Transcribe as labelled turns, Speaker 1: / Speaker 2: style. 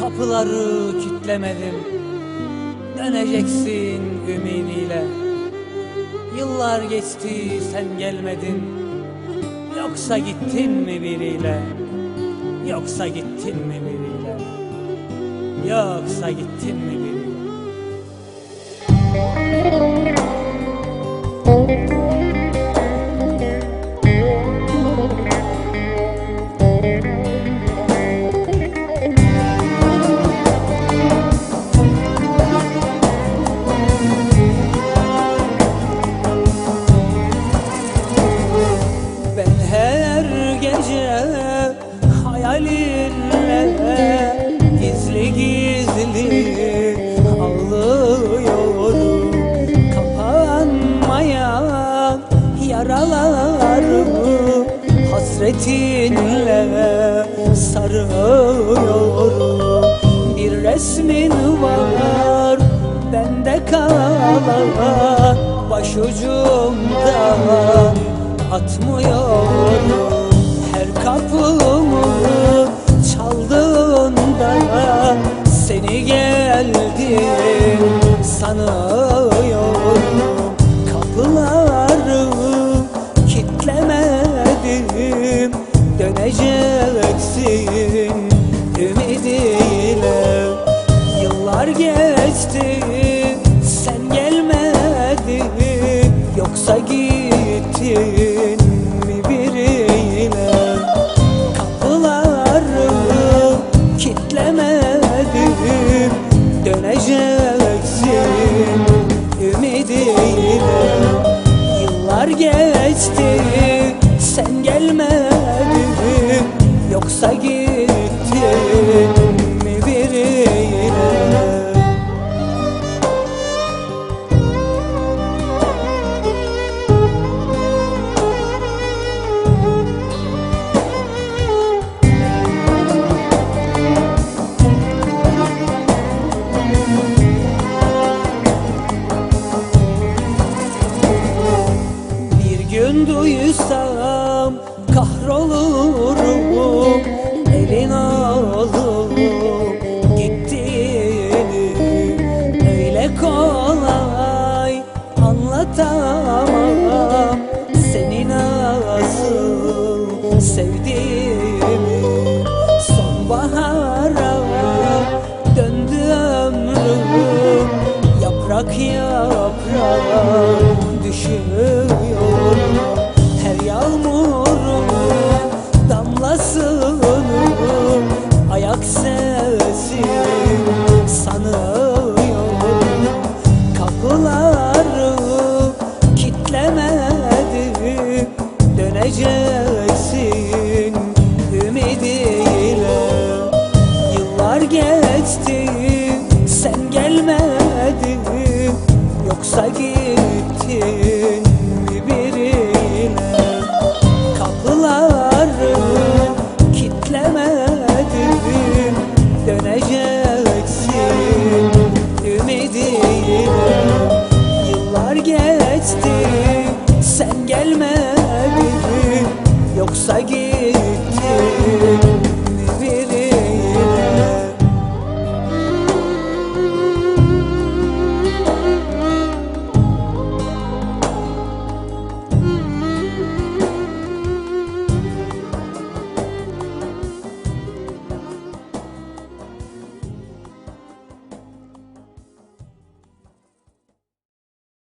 Speaker 1: Kapıları kitlemedim. Döneceksin ümidiyle. Yıllar geçti sen gelmedin. Yoksa gittin mi biriyle? Yoksa gittin mi biriyle? Yoksa gittin mi biriyle hayalinle gizli gizli ağlıyorum. Kapanmayan yaralarımı hasretinle sarıyorum Bir resmin var bende kalan başucumda atmıyorum. Her kapımı döneceksin ümidiyle Yıllar geçti sen gelmedin. Yoksa gittin anlatamam Seni nasıl sevdiğimi Sonbahara döndü ömrüm. Yaprak yaprak düşüyorum Her yağmurun damlasını Ayak sesi sanıyorum Yoksa gittin mi birine? Kapıları kitlemedim Döneceksin ümidine. Yıllar geçti sen gelmedin Yoksa gittin